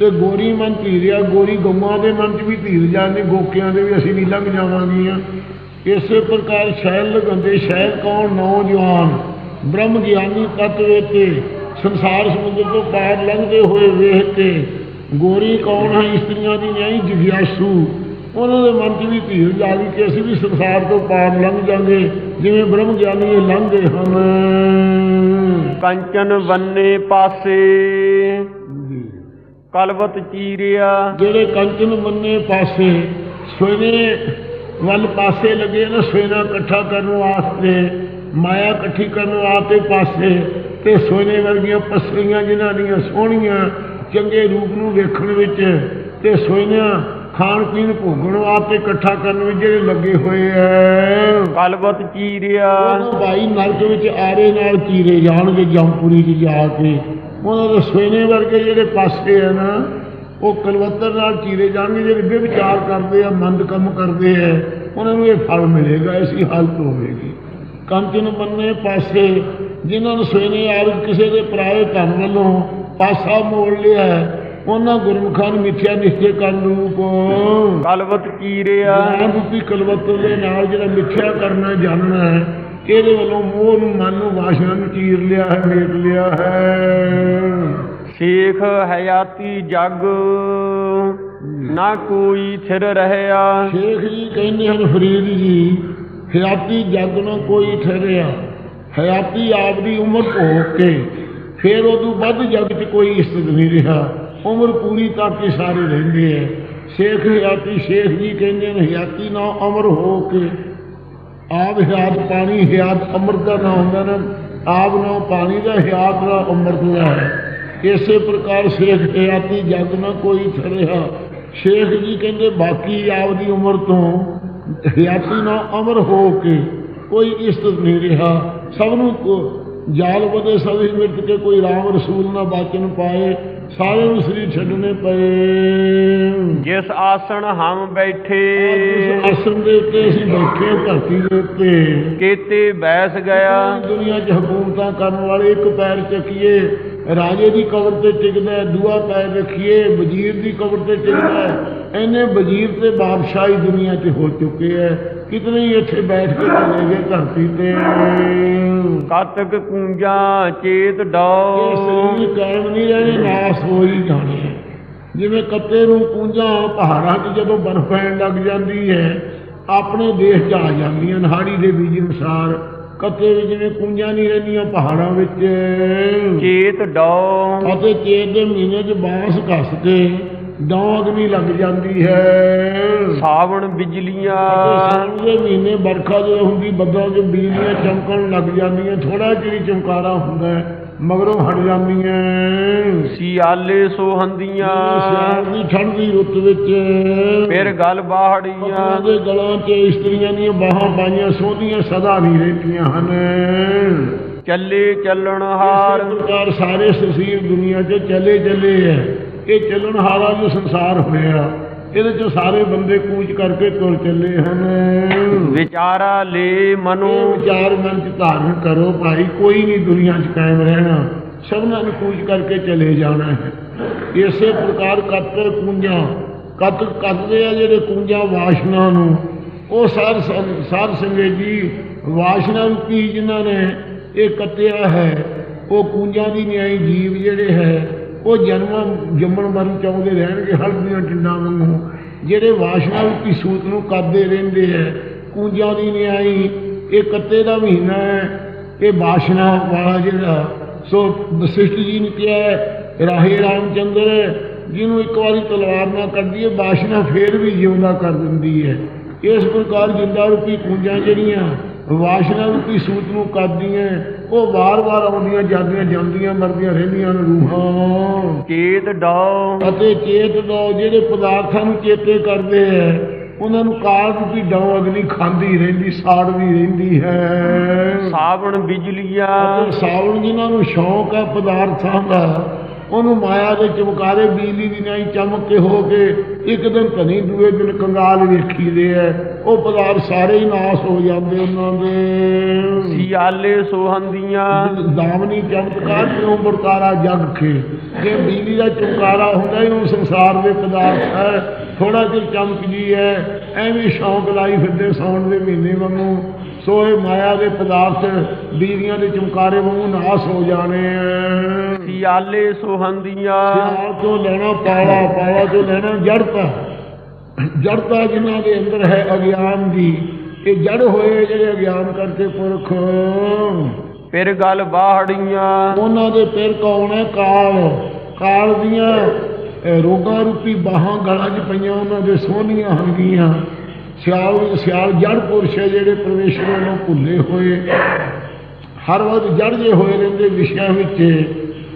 ਤੇ ਗੋਰੀ ਮਨ ਧੀਰਿਆ ਗੋਰੀ ਗਊਆਂ ਦੇ ਮਨ 'ਚ ਵੀ ਧੀਰ ਜਾਂਦੀ ਗੋਕਿਆਂ ਦੇ ਵੀ ਅਸੀਂ ਵੀ ਲੰਘ ਜਾਵਾਂਗੀਆਂ ਇਸੇ ਪ੍ਰਕਾਰ ਸ਼ੈਲ ਲਗੰਦੇ ਸ਼ੈਲ ਕੌਣ? ਨੌਜਵਾਨ ਬ੍ਰਹਮ ਗਿਆਨੀ ਤਤ ਵੇਤੇ ਸੰਸਾਰ ਸਮੁੰਦਰ ਤੋਂ ਪਾਰ ਲੰਘਦੇ ਹੋਏ ਵੇਖ ਕੇ, ਗੋਰੀ ਕੌਣ ਹੈ? ਇਸਤਰੀਆਂ ਦੀ ਨਹੀਂ ਜਿਗਿਆਸੂ। ਉਹਨਾਂ ਦੇ ਮਨ 'ਚ ਵੀ ਧੀਰ ਜਾਗੀ ਕਿ ਅਸੀਂ ਵੀ ਸੰਸਾਰ ਤੋਂ ਪਾਰ ਲੰਘ ਜਾਾਂਗੇ, ਜਿਵੇਂ ਬ੍ਰਹਮ ਗਿਆਨੀ ਇਹ ਲੰਘਦੇ ਹਨ। ਕੰਚਨ ਬੰਨੇ ਪਾਸੇ। ਕਲਵਤ ਚੀਰਿਆ। ਜਿਹੜੇ ਕੰਚਨ ਮੰਨੇ ਪਾਸੇ ਸੋਨੇ ਵੱਲ ਪਾਸੇ ਲੱਗੇ ਨਾ ਸੋਨਾ ਇਕੱਠਾ ਕਰਨ ਵਾਸਤੇ ਮਾਇਆ ਇਕੱਠੀ ਕਰਨ ਵਾਸਤੇ ਪਾਸੇ ਤੇ ਸੋਨੇ ਵਰਗੀਆਂ ਪਸਲੀਆਂ ਜਿਨ੍ਹਾਂ ਦੀਆਂ ਸੋਹਣੀਆਂ ਚੰਗੇ ਰੂਪ ਨੂੰ ਵੇਖਣ ਵਿੱਚ ਤੇ ਸੋਇਨਿਆਂ ਖਾਣ ਪੀਣ ਭੋਗਣ ਵਾਸਤੇ ਇਕੱਠਾ ਕਰਨ ਵਿੱਚ ਜਿਹੜੇ ਲੱਗੇ ਹੋਏ ਐ। ਕਲਵਤ ਚੀਰਿਆ। ਉਹ ਭਾਈ ਨਰਕ ਵਿੱਚ ਆਰੇ ਨਾਲ ਚੀਰੇ ਜਾਣਗੇ ਜੰਪੂਰੀ 'ਚ ਜਾ ਕੇ। ਉਹਨਾਂ ਦੇ ਸੋਨੇ ਵਰਗੇ ਜਿਹੜੇ ਪਾਸੇ ਆ ਨਾ ਉਹ ਕਲਵੱਤਰ ਨਾਲ ਚੀਰੇ ਜਾਣਗੇ ਜਿਹੜੇ ਵਿਚਾਰ ਕਰਦੇ ਆ ਮੰਦ ਕੰਮ ਕਰਦੇ ਆ ਉਹਨਾਂ ਨੂੰ ਇਹ ਫਲ ਮਿਲੇਗਾ ਐਸੀ ਹਾਲਤ ਹੋਵੇਗੀ। ਕੰਚਨ ਬੰਨੇ ਪਾਸੇ ਜਿਨ੍ਹਾਂ ਨੂੰ ਸੋਨੇ ਆਪ ਕਿਸੇ ਦੇ ਪਰਾਏ ਧਨ ਵੱਲੋਂ ਪਾਸਾ ਮੋੜ ਲਿਆ ਉਹਨਾਂ ਗੁਰਮੁਖਾਂ ਨੂੰ ਮਿੱਥਿਆ ਨਿਸ਼ਚੈ ਕਰਨ ਰੂਪ। ਕਲਵਤ ਚੀਰਿਆ ਰੂਪੀ ਕਲਵੱਤਰ ਦੇ ਨਾਲ ਜਿਹੜਾ ਮਿੱਥਿਆ ਕਰਨਾ ਜਾਣਨਾ ਹੈ ਇਹਦੇ ਵੱਲੋਂ ਮੋਹ ਨੂੰ ਮਨ ਨੂੰ ਵਾਸ਼ਨਾ ਨੂੰ ਚੀਰ ਲਿਆ ਹੈ ਮੇਟ ਲਿਆ ਹੈ? ਸ਼ੇਖ ਹਯਾਤੀ ਜਗ ਨਾ ਕੋਈ ਥਿਰ ਰਹਿਆ। ਸ਼ੇਖ ਜੀ ਕਹਿੰਦੇ ਹਨ ਫਰੀਦ ਜੀ ਹਯਾਤੀ ਜਗ ਨੂੰ ਕੋਈ ਠਹਿਰਿਆ ਹਯਾਤੀ ਆਪਦੀ ਉਮਰ ਭੋਗ ਕੇ ਫਿਰ ਉਦੋਂ ਵੱਧ ਜਗ 'ਚ ਕੋਈ ਇਸਤਤ ਨਹੀਂ ਰਿਹਾ। ਉਮਰ ਪੂਰੀ ਤੱਕ ਹੀ ਸਾਰੇ ਰਹਿੰਦੇ ਐ ਸ਼ੇਖ ਹਯਾਤੀ ਸ਼ੇਖ ਜੀ ਕਹਿੰਦੇ ਨੇ ਹਯਾਤੀ ਨਾ ਅਮਰ ਹੋ ਕੇ ਆਪ ਹਿਆਤ ਪਾਣੀ, ਹਿਆਤ ਅੰਮ੍ਰਿਤ ਦਾ ਨਾਮ ਹੁੰਦਾ ਨਾ, ਆਪ ਨਾ ਪਾਣੀ ਦਾ ਹਿਆਤ ਦਾ ਅੰਮ੍ਰਿਤ ਦਾ ਹੈ। ਇਸੇ ਪ੍ਰਕਾਰ ਸ਼ੇਖ ਹਿਆਤੀ ਜਗ ਨਾ ਕੋਈ ਠਰਿਆ ਸ਼ੇਖ ਜੀ ਕਹਿੰਦੇ, ਬਾਕੀ ਆਪ ਦੀ ਉਮਰ ਤੋਂ ਹਿਆਤੀ ਨਾਲ ਅਮਰ ਹੋ ਕੇ ਕੋਈ ਇਸ਼ਤ ਨਹੀਂ ਰਿਹਾ। ਸਭ ਨੂੰ ਜਾਲ ਬਦੇ ਸਭ ਮਿਟ ਕੇ ਕੋਈ ਰਾਮ ਰਸੂਲ ਨਾ ਬਾਚਨ ਪਾਏ ਸਾਰਿਆਂ ਨੂੰ ਸਰੀਰ ਛੱਡਣੇ ਪਏ। ਜਿਸ ਆਸਣ ਹਮ ਬੈਠੇ ਜਿਸ ਆਸਣ ਦੇ ਉੱਤੇ ਅਸੀਂ ਬੈਠੇ ਧਰਤੀ ਦੇ ਉੱਤੇ। ਕੇਤੇ ਬੈਸ ਗਿਆ। ਦੁਨੀਆ 'ਚ ਹਕੂਮਤਾਂ ਕਰਨ ਵਾਲੇ ਇੱਕ ਪੈਰ ਚੱਕੀਏ ਰਾਜੇ ਦੀ ਕਬਰ ਤੇ ਟਿਕਦਾ ਦੂਆ ਪੈਰ ਰੱਖੀਏ ਵਜ਼ੀਰ ਦੀ ਕਬਰ ਤੇ ਟਿਕਦਾ। ਇੰਨੇ ਵਜ਼ੀਰ ਤੇ ਬਾਦਸ਼ਾਹੀ ਦੁਨੀਆ 'ਚ ਹੋ ਚੁੱਕੇ ਹੈ। ਕਿਤਨੇ ਇੱਥੇ ਬੈਠ ਕੇ ਚਲੇ ਗਏ ਧਰਤੀ ਤੇ? ਕਤਕ ਕੂੰਜਾਂ ਚੇਤ ਇਹ ਡੋ ਸਰੀਰ ਕਾਇਮ ਨਹੀਂ ਰਹਿਣੇ ਨਾਸ ਹੋ ਹੀ ਜਾਣੇ। ਜਿਵੇਂ ਕੱਤੇ ਨੂੰ ਕੁੰਜਾਂ ਪਹਾੜਾਂ 'ਚ ਜਦੋਂ ਬਰਫ਼ ਪੈਣ ਲੱਗ ਜਾਂਦੀ ਹੈ ਆਪਣੇ ਦੇਸ਼ 'ਚ ਆ ਜਾਂਦੀਆਂ ਨਹਾੜੀ ਦੇ ਬੀਜ ਅਨੁਸਾਰ। ਕੱਤੇ ਵਿੱਚ ਜਿਵੇਂ ਕੁੰਜਾਂ ਨਹੀਂ ਰਹਿੰਦੀਆਂ ਪਹਾੜਾਂ ਵਿੱਚ। ਚੇਤ ਡੋ ਅਤੇ ਚੇਤ ਦੇ ਮਹੀਨੇ 'ਚ ਬਾਂਸ ਘਸ ਕੇ ਡੌਂਗ ਨਹੀਂ ਲੱਗ ਜਾਂਦੀ ਹੈ। ਸਾਵਣ ਬਿਜਲੀਆਂ। ਸਾਉਣ ਦੇ ਮਹੀਨੇ ਵਰਖਾ ਜਦੋਂ ਹੁੰਦੀ ਬੱਦਲਾਂ 'ਚ ਬਿਜਲੀਆਂ ਚਮਕਣ ਲੱਗ ਜਾਂਦੀਆਂ ਥੋੜਾ ਜਿਹਾ ਚਮਕਾਰਾ ਹੁੰਦਾ ਮਗਰੋਂ ਹਟ ਜਾਂਦੀਆਂ ਸਿਆਲੇ ਸੋਹੰਦੀਆਂ। ਸਿਆਲ ਦੀ ਠੰਡ ਦੀ ਰੁੱਤ ਵਿੱਚ ਫਿਰ ਗਲ ਬਾਹੜੀਆਂ। ਦੇ ਗਲਾਂ 'ਚ ਇਸਤਰੀਆਂ ਦੀਆਂ ਬਾਹਾਂ ਪਾਈਆਂ ਸੋਹਦੀਆਂ ਸਦਾ ਨਹੀਂ ਰਹਿੰਦੀਆਂ ਹਨ। ਚੱਲੇ ਚੱਲਣ ਹਾਰ। ਸਾਰੇ ਸਰੀਰ ਦੁਨੀਆ 'ਚ ਚਲੇ ਚੱਲੇ ਹੈ। ਇਹ ਚੱਲਣ ਹਾਰਾ ਜੋ ਸੰਸਾਰ ਹੋਇਆ। ਇਹਦੇ 'ਚ ਸਾਰੇ ਬੰਦੇ ਕੂਚ ਕਰਕੇ ਤੁਰ ਚੱਲੇ ਹਨ। ਵਿਚਾਰਾ ਲੈ ਮਨੋ। ਵਿਚਾਰ ਮਨ 'ਚ ਧਾਰਨ ਕਰੋ ਭਾਈ ਕੋਈ ਨਹੀਂ ਦੁਨੀਆ 'ਚ ਕਾਇਮ ਰਹਿਣਾ। ਸਭਨਾਂ ਨੇ ਕੂਚ ਕਰਕੇ ਚਲੇ ਜਾਣਾ ਹੈ। ਇਸੇ ਪ੍ਰਕਾਰ ਕੱਤ ਕੁੰਜਾਂ ਕੱਤ ਕੱਤਦੇ ਆ ਜਿਹੜੇ ਕੁੰਜਾਂ ਵਾਸ਼ਨਾ ਨੂੰ। ਉਹ ਸਾਧ ਸੰਗ- ਸਾਧ ਸੰਗਤ ਜੀ ਵਾਸ਼ਨਾ ਰੂਪੀ ਜਿਨ੍ਹਾਂ ਨੇ ਇਹ ਕੱਤਿਆ ਹੈ ਉਹ ਕੁੰਜਾਂ ਦੀ ਨਿਆਈ ਜੀਵ ਜਿਹੜੇ ਹੈ ਉਹ ਜਨਮਾਂ ਜੰਮਣ ਮਰਨ ਚਾਹੁੰਦੇ ਰਹਿਣਗੇ ਹਲਦੀਆਂ ਟਿੰਡਾਂ ਵਾਂਗੂ। ਜਿਹੜੇ ਵਾਸ਼ਨਾ ਰੂਪੀ ਸੂਤ ਨੂੰ ਕੱਦੇ ਰਹਿੰਦੇ ਹੈ ਕੁੰਜਾਂ ਦੀ ਨਿਆਈ ਇਹ ਕੱਤੇ ਦਾ ਮਹੀਨਾ ਹੈ ਇਹ ਵਾਸ਼ਨਾ ਵਾਲਾ ਜਿਹੜਾ ਸੋ ਵਸਿਸ਼ਟ ਜੀ ਨੇ ਕਿਹਾ ਹੈ, ਰਾਹੇ ਰਾਮਚੰਦਰ ਜਿਹਨੂੰ ਇੱਕ ਵਾਰੀ ਤਲਵਾਰ ਨਾਲ ਕੱਢਦੀ ਹੈ ਵਾਸ਼ਨਾ ਫੇਰ ਵੀ ਜਿਉਂਦਾ ਕਰ ਦਿੰਦੀ ਹੈ ਇਸ ਪ੍ਰਕਾਰ ਜਿੰਦਾ ਰੂਪੀ ਕੁੰਜਾਂ ਜਿਹੜੀਆਂ ਵਾਸ਼ਨਾ ਰੂਪੀ ਸੂਤ ਨੂੰ ਕਰਦੀਆਂ ਉਹ ਵਾਰ-ਵਾਰ ਆਉਂਦੀਆਂ ਜਾਂਦੀਆਂ ਜਾਂਦੀਆਂ ਮਰਦੀਆਂ ਰਹਿੰਦੀਆਂ ਨੇ ਰੂਹਾਂ। ਚੇਤ ਡੋ ਅਤੇ ਚੇਤ ਦੋ ਜਿਹੜੇ ਪਦਾਰਥਾਂ ਨੂੰ ਚੇਤੇ ਕਰਦੇ ਹੈ ਉਹਨਾਂ ਨੂੰ ਕਾਲ ਰੂਪੀ ਡੌ ਅਗਨੀ ਖਾਂਦੀ ਰਹਿੰਦੀ ਸਾੜਦੀ ਰਹਿੰਦੀ ਹੈ। ਸਾਵਣ ਬਿਜਲੀਆਂ। ਅਤੇ ਸਾਵਣ ਜਿਨ੍ਹਾਂ ਨੂੰ ਸ਼ੌਂਕ ਹੈ ਪਦਾਰਥਾਂ ਦਾ ਉਹਨੂੰ ਮਾਇਆ ਦੇ ਚਮਕਾਰੇ ਬਿਜਲੀ ਦੀ ਨਹੀਂ ਚਮਕ ਕੇ ਹੋ ਕੇ ਇੱਕ ਦਿਨ ਧਨੀ ਦੂਏ ਦਿਨ ਕੰਗਾਲ ਵੇਖੀਦੇ ਐ। ਉਹ ਪਦਾਰਥ ਸਾਰੇ ਹੀ ਨਾਸ ਹੋ ਜਾਂਦੇ ਉਹਨਾਂ ਦੇ। ਸਿਆਲੇ ਸੋਹੰਦੀਆਂ। ਦਾਮਨੀ ਚਮਤਕਾਰ ਕਿਉਂ ਵਰਤਾਰਾ ਜਗ ਕੇ? ਜੇ ਬਿਜਲੀ ਦਾ ਚਮਕਾਰਾ ਹੁੰਦਾ ਹੀ ਉਹ ਸੰਸਾਰ ਦੇ ਪਦਾਰਥ ਹੈ ਥੋੜਾ ਜਿਹਾ ਚਮਕ ਜੀ ਹੈ ਐਵੇਂ ਸ਼ੌਂਕ ਲਾਈ ਫਿਰਦੇ ਸੌਣ ਦੇ ਮਹੀਨੇ ਵਾਂਗੂ। ਸੋ ਇਹ ਮਾਇਆ ਦੇ ਪਦਾਰਥ ਬਿਜਲੀਆਂ ਦੇ ਚਮਕਾਰੇ ਵਾਂਗੂ ਨਾਸ ਹੋ ਜਾਣੇ ਸਿਆਲੇ ਸੋਹੰਦੀਆਂ। ਸਿਆਲ ਤੋਂ ਲੈਣਾ ਪਾਲਾ ਪਾਲਾ ਤੋਂ ਲੈਣਾ ਜੜਤਾ। ਜੜਤਾ ਜਿਨ੍ਹਾਂ ਦੇ ਅੰਦਰ ਹੈ ਅਗਿਆਨ ਦੀ। ਇਹ ਜੜ ਹੋਏ ਜਿਹੜੇ ਅਗਿਆਨ ਕਰਕੇ ਪੁਰਖ। ਫਿਰ ਗਲ ਬਾਹੜੀਆਂ। ਉਹਨਾਂ ਦੇ ਫਿਰ ਕੌਣ ਹੈ? ਕਾਲ। ਕਾਲ ਦੀਆਂ ਰੋਗਾਂ ਰੂਪੀ ਬਾਹਾਂ ਗਲਾਂ 'ਚ ਪਈਆਂ ਉਹਨਾਂ ਦੇ ਸੋਹਣੀਆਂ ਹੰਗੀਆਂ। ਸਿਆਲ ਸਿਆਲ ਜੜ ਪੁਰਸ਼ ਹੈ ਜਿਹੜੇ ਪਰਮੇਸ਼ਰ ਨੂੰ ਭੁੱਲੇ ਹੋਏ। ਹਰ ਵਕਤ ਜੜ ਜੇ ਹੋਏ ਰਹਿੰਦੇ ਵਿਸ਼ਿਆਂ ਵਿੱਚ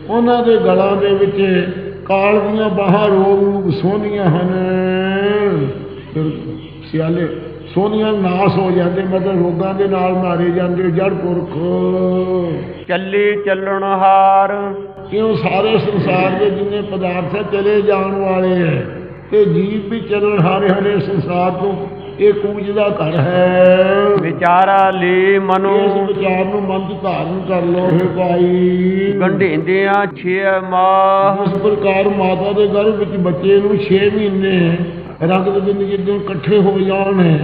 ਉਹਨਾਂ ਦੇ ਗਲਾਂ ਦੇ ਵਿੱਚ ਕਾਲ ਦੀਆਂ ਬਾਹਾਂ ਰੋਗ ਰੂਪ ਸੋਹਣੀਆਂ ਹਨ। ਫਿਰ ਸਿਆਲੇ ਸੋਹਣੀਆਂ ਨਾਸ ਹੋ ਜਾਂਦੇ ਮਤਲਬ ਰੋਗਾਂ ਦੇ ਨਾਲ ਮਾਰੇ ਜਾਂਦੇ ਜੜ ਪੁਰਖ। ਚੱਲੇ ਚੱਲਣ ਹਾਰ। ਕਿਉਂ? ਸਾਰੇ ਸੰਸਾਰ ਦੇ ਜਿੰਨੇ ਪਦਾਰਥ ਚਲੇ ਜਾਣ ਵਾਲੇ ਹੈ। ਤੇ ਜੀਵ ਵੀ ਚੱਲਣ ਹਾਰੇ ਹਰੇ ਸੰਸਾਰ ਤੋਂ ਇਹ ਕੂਜ ਦਾ ਘਰ ਹੈ। ਵਿਚਾਰਾ ਲੈ ਮਨੋ। ਇਸ ਵਿਚਾਰ ਨੂੰ ਮਨ 'ਚ ਧਾਰਨ ਕਰ ਲੋ ਹੈ ਭਾਈ। ਗੰਢੇਂਦਿਆਂ ਛੇ ਮਾਹ। ਇਸ ਪ੍ਰਕਾਰ ਮਾਤਾ ਦੇ ਗਰਭ ਵਿੱਚ ਬੱਚੇ ਨੂੰ 6 ਮਹੀਨੇ ਰੰਗ ਦੇ ਦਿਨ ਜਦੋਂ ਇਕੱਠੇ ਹੋ ਜਾਣ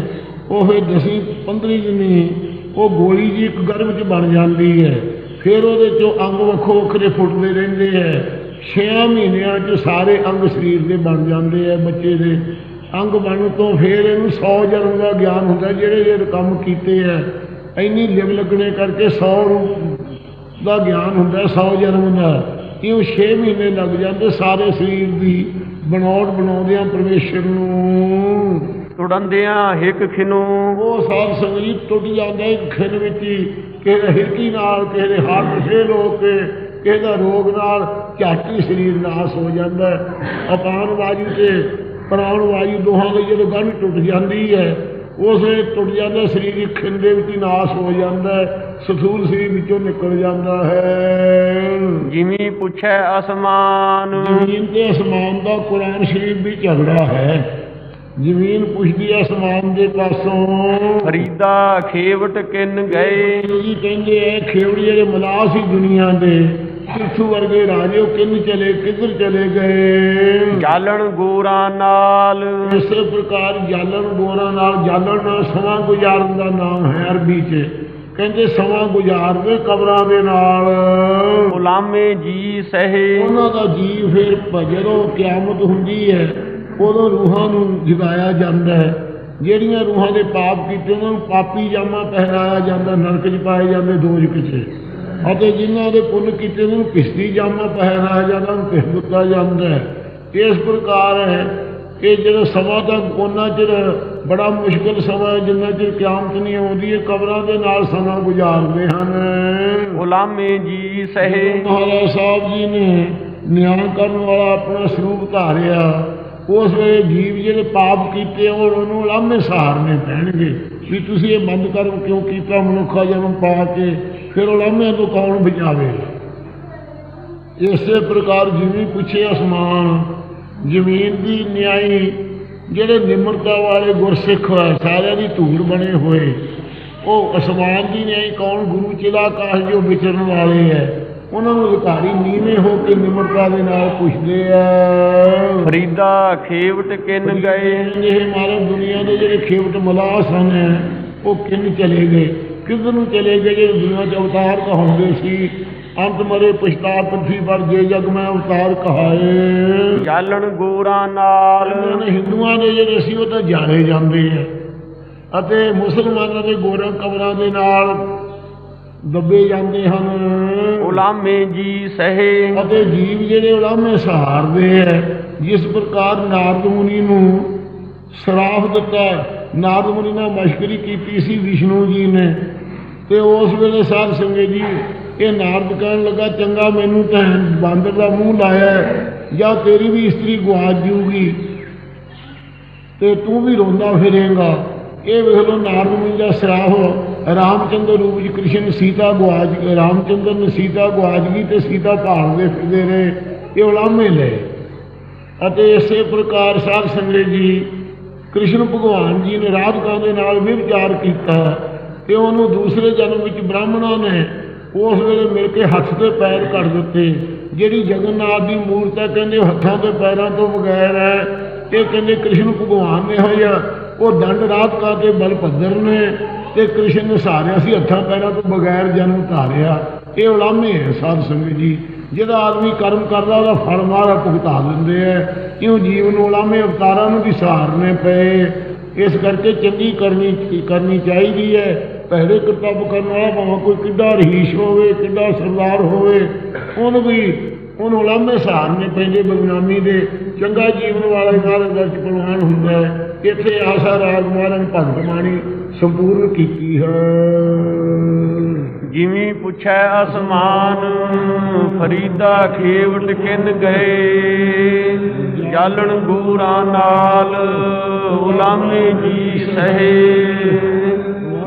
ਉਹ ਦਸੀ 15 ਦਿਨੀ ਉਹ ਗੋਲੀ ਜੀ ਇੱਕ ਗਰਭ 'ਚ ਬਣ ਜਾਂਦੀ ਹੈ। ਫਿਰ ਉਹਦੇ ਚੋਂ ਅੰਗ ਵੱਖੋ ਵੱਖਰੇ ਫੁੱਟਦੇ ਰਹਿੰਦੇ ਹੈ। 6 ਮਹੀਨਿਆਂ 'ਚ ਸਾਰੇ ਅੰਗ ਸਰੀਰ ਦੇ ਬਣ ਜਾਂਦੇ ਹੈ ਬੱਚੇ ਦੇ। ਅੰਗ ਬਣਨ ਤੋਂ ਫਿਰ ਇਹਨੂੰ 100 ਜਨਮ ਦਾ ਗਿਆਨ ਹੁੰਦਾ ਜਿਹੜੇ ਜਿਹੜੇ ਕੰਮ ਕੀਤੇ ਹੈ ਇੰਨੀ ਲਿਵ ਲੱਗਣੇ ਕਰਕੇ 100 ਰੂਪ ਦਾ ਗਿਆਨ ਹੁੰਦਾ 100 ਜਨਮ ਦਾ। ਇਉਂ 6 ਮਹੀਨੇ ਲੱਗ ਜਾਂਦੇ ਸਾਰੇ ਸਰੀਰ ਦੀ ਬਣਾਉਟ ਬਣਾਉਂਦਿਆਂ ਪਰਮੇਸ਼ਰ ਨੂੰ। ਤੁੜੰਦਿਆਂ ਹਿੱਕ ਖਿਨੋ। ਉਹ ਸਾਧ ਸੰਗਤ ਟੁੱਟ ਜਾਂਦਾ ਇੱਕ ਖਿੰਨ ਵਿੱਚ ਹੀ ਕਿਸੇ ਹਿਰਕੀ ਨਾਲ ਕਿਸੇ ਹੱਥ ਫੇਲ ਹੋ ਕੇ ਕਿਸੇ ਦਾ ਰੋਗ ਨਾਲ ਝਾਟੀ ਸਰੀਰ ਨਾਸ ਹੋ ਜਾਂਦਾ। ਅਪਾਨ ਵਾਯੂ ਤੇ ਪ੍ਰਾਣ ਵਾਯੂ ਦੋਹਾਂ ਦੀ ਜਦੋਂ ਗੰਢ ਟੁੱਟ ਜਾਂਦੀ ਹੈ ਉਸ ਟੁੱਟ ਜਾਂਦਾ ਸਰੀਰ ਦੇ ਵਿੱਚ ਹੀ ਨਾਸ ਹੋ ਜਾਂਦਾ ਹੈ ਸਥੂਲ ਸਰੀਰ ਵਿੱਚੋਂ ਨਿਕਲ ਜਾਂਦਾ ਹੈ। ਜਿਮੀ ਪੁੱਛੈ ਅਸਮਾਨ। ਜ਼ਮੀਨ ਤੇ ਅਸਮਾਨ ਦਾ ਕੁਰਾਨ ਸ਼ਰੀਫ ਵੀ ਝਗੜਾ ਹੈ। ਜ਼ਮੀਨ ਪੁੱਛਦੀ ਹੈ ਅਸਮਾਨ ਦੇ ਪਾਸੋਂ। ਫਰੀਦਾ ਖੇਵਟ ਕਿਨ ਗਏ। ਜੀ ਕਹਿੰਦੇ ਐ ਖੇਵੜੀ ਜਿਹੜੇ ਮਲਾਹ ਸੀ ਦੁਨੀਆ ਦੇ ਪਿਰਥੂ ਵਰਗੇ ਰਾਜੇ ਉਹ ਕਿੰਨ ਚਲੇ ਕਿੱਧਰ ਚਲੇ ਗਏ? ਜਾਲਣ ਗੋਰਾਂ ਨਾਲ। ਇਸੇ ਪ੍ਰਕਾਰ ਜਾਲਣ ਗੋਰਾ ਨਾਲ ਜਾਲਣ ਨਾਲ ਸਮਾਂ ਗੁਜ਼ਾਰਨ ਦਾ ਨਾਮ ਹੈ ਅਰਬੀ 'ਚ। ਕਹਿੰਦੇ ਸਮਾਂ ਗੁਜ਼ਾਰਦੇ ਕਬਰਾਂ ਦੇ ਨਾਲ। ਗੁਲਾਮੇ ਜੀ ਸਹੇ। ਉਹਨਾਂ ਦਾ ਜੀਵ ਫਿਰ ਜਦੋਂ ਕਿਆਮਤ ਹੁੰਦੀ ਹੈ ਉਦੋਂ ਰੂਹਾਂ ਨੂੰ ਜਗਾਇਆ ਜਾਂਦਾ ਹੈ। ਜਿਹੜੀਆਂ ਰੂਹਾਂ ਦੇ ਪਾਪ ਕੀਤੇ ਉਹਨਾਂ ਨੂੰ ਪਾਪੀ ਜਾਮਾ ਪਹਿਰਾਇਆ ਜਾਂਦਾ ਨਰਕ 'ਚ ਪਾਏ ਜਾਂਦੇ ਦੋਜਕ 'ਚ ਅਤੇ ਜਿਨ੍ਹਾਂ ਦੇ ਪੁੰਨ ਕੀਤੇ ਉਹਨਾਂ ਨੂੰ ਕਿਸ਼ਤੀ ਜਾਮਾ ਪਹਿਰਾਇਆ ਜਾਂਦਾ ਉਹਨੂੰ ਕਿਸ ਦਿੱਤਾ ਜਾਂਦਾ ਹੈ। ਇਸ ਪ੍ਰਕਾਰ ਹੈ ਕਿ ਜਿਹੜਾ ਸਮਾਂ ਤੱਕ ਉਹਨਾਂ ਚਿਰ ਬੜਾ ਮੁਸ਼ਕਲ ਸਮਾਂ ਹੈ ਜਿੰਨਾ ਚਿਰ ਕਿਆਮਤ ਨਹੀਂ ਆਉਂਦੀ ਹੈ ਕਬਰਾਂ ਦੇ ਨਾਲ ਸਮਾਂ ਗੁਜ਼ਾਰਦੇ ਹਨ। ਗੁਲਾਮੇ ਜੀ ਸਹੇ। ਮਹਾਰਾਜ ਸਾਹਿਬ ਜੀ ਨੇ ਨਿਆਂ ਕਰਨ ਵਾਲਾ ਆਪਣਾ ਸਰੂਪ ਧਾਰਿਆ ਉਸ ਵੇਲੇ ਜੀਵ ਜਿਹੜੇ ਪਾਪ ਕੀਤੇ ਉਹ ਉਹਨੂੰ ਲਾਮੇ ਸਹਾਰਨੇ ਪੈਣਗੇ। ਵੀ ਤੁਸੀਂ ਇਹ ਬੰਦ ਕਰ ਕਿਉਂ ਕੀਤਾ? ਮਨੁੱਖਾ ਜਨਮ ਪਾ ਕੇ ਫਿਰ ਉਹ ਲਾਮੇ ਤੋਂ ਕੌਣ ਬਚਾਵੇ? ਇਸੇ ਪ੍ਰਕਾਰ ਜਿਵੇਂ ਪੁੱਛੇ ਅਸਮਾਨ ਜ਼ਮੀਨ ਦੀ ਨਿਆਈ ਜਿਹੜੇ ਨਿਮਰਤਾ ਵਾਲੇ ਗੁਰਸਿੱਖ ਸਾਰਿਆਂ ਦੀ ਧੂੜ ਬਣੇ ਹੋਏ। ਉਹ ਅਸਮਾਨ ਦੀ ਨਿਆਈ ਕੌਣ? ਗੁਰੂ ਚਿਲਾ ਆਕਾਸ਼ ਜੋ ਵਿਚਰਨ ਵਾਲੇ ਹੈ ਉਹਨਾਂ ਨੂੰ ਅਧਿਕਾਰੀ ਨੀਵੇਂ ਹੋ ਕੇ ਨਿਮਰਤਾ ਦੇ ਨਾਲ ਪੁੱਛਦੇ ਆ। ਫਰੀਦਾ ਖੇਵਟ ਕਿਨ ਗਏ? ਇਹ ਮਾਰੇ ਦੁਨੀਆ ਦੇ ਜਿਹੜੇ ਖੇਵਟ ਮਲਾਸ ਹਨ ਉਹ ਕਿੰਨ ਚਲੇ ਗਏ? ਕਿੱਧਰ ਨੂੰ ਚਲੇ ਗਏ ਜਿਹੜੇ ਦੁਨੀਆ 'ਚ ਅਵਤਾਰ ਕਹਾਉਂਦੇ ਸੀ। ਅੰਤ ਮਰੇ ਪਛਤਾ ਪੰਥੀ ਪਰ ਜੇ ਜਗ ਮੈਂ ਅਵਤਾਰ ਕਹਾਏ। ਜਾਲਣ ਗੋਰਾਂ ਨਾਲ। ਹਿੰਦੂਆਂ ਦੇ ਜਿਹੜੇ ਸੀ ਉਹ ਤਾਂ ਜਾਣੇ ਜਾਂਦੇ ਆ। ਅਤੇ ਮੁਸਲਮਾਨਾਂ ਦੇ ਗੋਰਾਂ ਕਬਰਾਂ ਦੇ ਨਾਲ ਦੱਬੇ ਜਾਂਦੇ ਹਨ। ਗੁਲਾਮੇ ਜੀ ਸਹੇ। ਅਤੇ ਜੀਵ ਜਿਹੜੇ ਉਲਾਮੇ ਸਹਾਰਦੇ ਹੈ ਜਿਸ ਪ੍ਰਕਾਰ ਨਾਰਦ ਮੁਨੀ ਨੂੰ ਸਰਾਫ ਦਿੱਤਾ ਨਾਰਦ ਮੁਨੀ ਨਾਲ ਮਸ਼ਕਰੀ ਕੀਤੀ ਸੀ ਵਿਸ਼ਨੂੰ ਜੀ ਨੇ। ਤੇ ਉਸ ਵੇਲੇ ਸਾਧ ਸੰਗਤ ਜੀ, ਇਹ ਨਾਰਦ ਕਹਿਣ ਲੱਗਾ, ਚੰਗਾ, ਮੈਨੂੰ ਤਾਂ ਬਾਂਦਰ ਦਾ ਮੂੰਹ ਲਾਇਆ ਜਾਂ ਤੇਰੀ ਵੀ ਇਸਤਰੀ ਗਵਾਚ ਜੂਗੀ ਤੇ ਤੂੰ ਵੀ ਰੋਂਦਾ ਫਿਰੇਗਾ। ਇਹ ਵੇਖ ਲਓ, ਨਾਰਦ ਮੁਨੀ ਦਾ ਸਰਾਹ ਰਾਮਚੰਦਰ ਰੂਪ ਵਿੱਚ ਕ੍ਰਿਸ਼ਨ ਸੀਤਾ ਗਵਾਚ ਰਾਮਚੰਦਰ ਨੇ ਸੀਤਾ ਗਵਾਚ ਗਈ ਤੇ ਸੀਤਾ ਭਾਲਦੇ ਫਿਰਦੇ ਰਹੇ, ਇਹ ਉਲਾਮੇ ਲਏ। ਅਤੇ ਇਸੇ ਪ੍ਰਕਾਰ ਸਾਧ ਸੰਗਤ ਜੀ, ਕ੍ਰਿਸ਼ਨ ਭਗਵਾਨ ਜੀ ਨੇ ਰਾਧਿਕਾ ਦੇ ਨਾਲ ਵੀ ਵਿਚਾਰ ਕੀਤਾ। ਤੇ ਉਹਨੂੰ ਦੂਸਰੇ ਜਨਮ ਵਿੱਚ ਬ੍ਰਾਹਮਣਾਂ ਨੇ, ਉਸ ਵੇਲੇ ਮਿਲ ਕੇ ਹੱਥ ਤੇ ਪੈਰ ਕੱਢ ਦਿੱਤੇ। ਜਿਹੜੀ ਜਗਨਨਾਥ ਦੀ ਮੂਰਤ ਹੈ, ਕਹਿੰਦੇ ਹੱਥਾਂ ਤੇ ਪੈਰਾਂ ਤੋਂ ਬਗੈਰ ਹੈ। ਇਹ ਕਹਿੰਦੇ ਕ੍ਰਿਸ਼ਨ ਭਗਵਾਨ ਨੇ ਹੋਇਆ ਉਹ ਦੰਡ ਰਾਤ ਰਾਧਿਕਾ ਤੇ ਬਲਭੱਦਰ ਨੇ ਤੇ ਕ੍ਰਿਸ਼ਨ ਨੇ ਸਾਰਿਆ ਸੀ ਹੱਥਾਂ ਪੈਰਾਂ ਤੋਂ ਬਗੈਰ ਜਨਮ ਧਾਰਿਆ। ਇਹ ਉਲਾਮੇ ਹੈ ਸਾਧ ਸੰਗਤ ਜੀ। ਜਿਹਦਾ ਆਦਮੀ ਕਰਮ ਕਰਦਾ, ਉਹਦਾ ਫਲ ਮਾਰਾ ਭੁਗਤਾ ਦਿੰਦੇ ਐ ਕਿਉਂ ਜੀਵ ਨੂੰ ਉਲਾਮੇ ਅਵਤਾਰਾਂ ਨੂੰ ਵੀ ਸਹਾਰਨੇ ਪਏ। ਇਸ ਕਰਕੇ ਚੰਗੀ ਕਰਨੀ ਕਰਨੀ ਚਾਹੀਦੀ ਹੈ। ਪਹਿਲੇ ਕਰਤੱਵ ਕਰਨ ਵਾਲਾ ਭਾਵੇਂ ਕੋਈ ਕਿੱਡਾ ਰਹੀਸ਼ ਹੋਵੇ, ਕਿੱਡਾ ਸਰਦਾਰ ਹੋਵੇ, ਉਹਨੂੰ ਵੀ ਉਹਨੂੰ ਉਲਾਮੇ ਸਹਾਰਨੇ ਪੈਂਦੇ ਬਦਨਾਮੀ ਦੇ। ਚੰਗਾ ਜੀਵਨ ਵਾਲਾ ਹੀ ਮਹਾਰਾਜ ਦਾ ਹੁੰਦਾ ਹੈ। ਇੱਥੇ ਆਸਾ ਰਾਗ ਭਗਤ ਬਾਣੀ ਸੰਪੂਰਨ ਕੀਤੀ ਹੈ। ਜਿਵੇਂ ਪੁੱਛੈ ਅਸਮਾਨ, ਫਰੀਦਾ ਖੇਵਟ ਕਿਨ ਗਏ? ਜਾਲਣ ਗੋਰਾਂ ਨਾਲ ਗੁਲਾਮੇ ਜੀ ਸਹੇ।